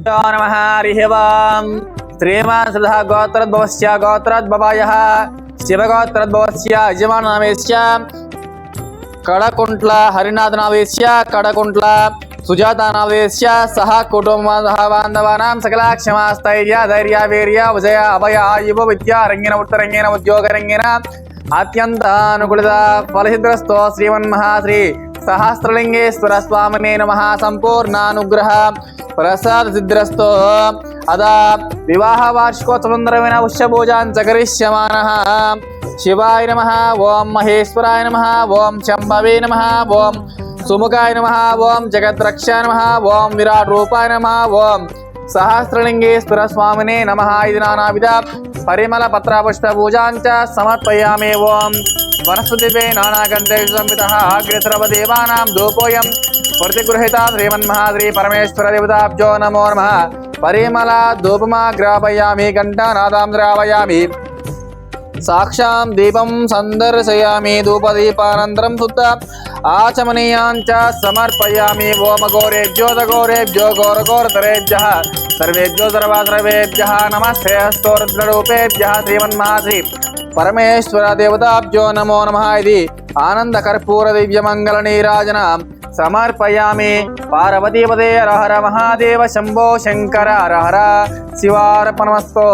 నమ హరి ఓం శ్రీమాన్ శ్రద్ధ గోత్రద్భవస్య గోత్రద్భవాయ శివగోత్రద్భవస్య యజమాననామేస్య కడకుంట్ల హరినాథ నావేశ్య కడకుంట్ల సుజాత నావేశ్య సహ కుటుంబ బాంధవానాం సకల క్షమాస్థైర్య ధైర్య వీర్య విజయ అభయ యువ విద్య రంగిన ఉత్తరంగిన ఉద్యోగ రంగిన అత్యంత అనుకూలిత ఫలసిద్రస్తో శ్రీమన్మహాశ్రీ సహస్రలింగేశ్వర స్వామినే నమ సంపూర్ణానుగ్రహ ప్రసాద సిద్రస్తో అదా వివాహ వార్షికోత్సవందరమైన ఉష్యభూజాన్ చకరిష్యమాన శివాయ నమ ఓం మహేశ్వరాయ నమ ఓం శంభవే నమ ఓం సుముఖాయ నమ ఓం జగద్రక్షాయ నమ ఓం విరాట్ రూపాయ నమ ఓం సహస్రలింగేశ్వర స్వామినే నమ ఇది నానావిధ పరిమళ పత్రపుష్ప పూజాంచ సమర్పయామే ఓం. వనస్పతిపే నానాగంధే సంహిత అగ్రసర్వదేవానాం దేవానాం प्रतिगृहितान् श्रीमन्महाद्री परमेश्वरदेवताब्जो नमो नमः। परिमला धूपमा ग्रापयामि घण्टानादां द्रावयामि। साक्षां दीपं सन्दर्शयामि, धूपदीपानन्तरं सुद्ध आचमनीयान् च समर्पयामि। ओमगौरेभ्योदगौरेभ्यो घोरघोरतरेभ्यः सर्वेभ्यो सर्वासर्वेभ्यः, नमस्ते हस्तोरुद्ररूपेभ्यः श्रीमन्महाद्री परमेश्वरदेवताब्जो नमो नमः इति ఆనంద కర్పూర దివ్య మంగళ నీరాజన సమర్పయామి. పార్వతీపదే రహర మహాదేవ శంభో శంకర రహర శివార్పణమస్తో.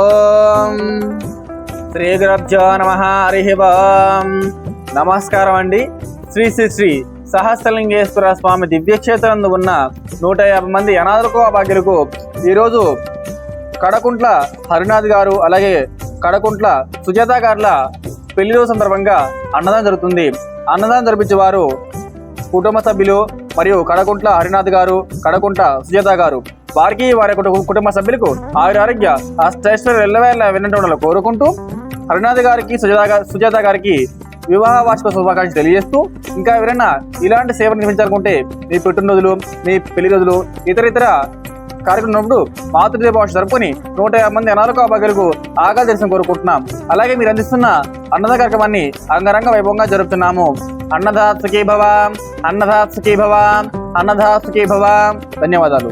శ్రీ గురభ్యో నమ హరి నమస్కారం అండి. శ్రీ శ్రీ శ్రీ సహస్రలింగేశ్వర స్వామి దివ్యక్షేత్రంలో ఉన్న నూట యాభై మంది అనాథులకు అభాగ్యులకు ఈరోజు కడకుంట్ల హరినాథ్ గారు అలాగే కడకుంట్ల సుజాత గారుల పెళ్ళి రోజు సందర్భంగా అన్నదానం జరుగుతుంది. అన్నదానం జరిపించే వారు కుటుంబ సభ్యులు మరియు కడకుంట్ల హరినాథ్ గారు కడకుంట సుజాత గారు. వారికి వారి కుటుంబ సభ్యులకు ఆయుర ఆరోగ్య అష్టైశ్వర్య ఎల్లవేళ వినటం కోరుకుంటూ హరినాథ్ గారికి సుజాత సుజాత గారికి వివాహ వార్షిక శుభాకాంక్షలు తెలియజేస్తూ ఇంకా ఎవరైనా ఇలాంటి సేవలు నిర్మించాలనుకుంటే మీ పుట్టినరోజులు మీ పెళ్ళి రోజులు ఇతర ఇతర కార్యక్రమం ఉన్నప్పుడు మాతృదేవ భాష జరుపుకొని నూట యాభై మంది అనారోగ్య భాగ్యులకు ఆగా దర్శనం కోరుకుంటున్నాం. అలాగే మీరు అందిస్తున్న అన్నద కార్యక్రమాన్ని అంగరంగ వైభవంగా జరుపుతున్నాము. అన్నదాత్ సుఖీ భవ అన్నదాత్ సుఖీ భవ అన్నదాత్ భవ. ధన్యవాదాలు.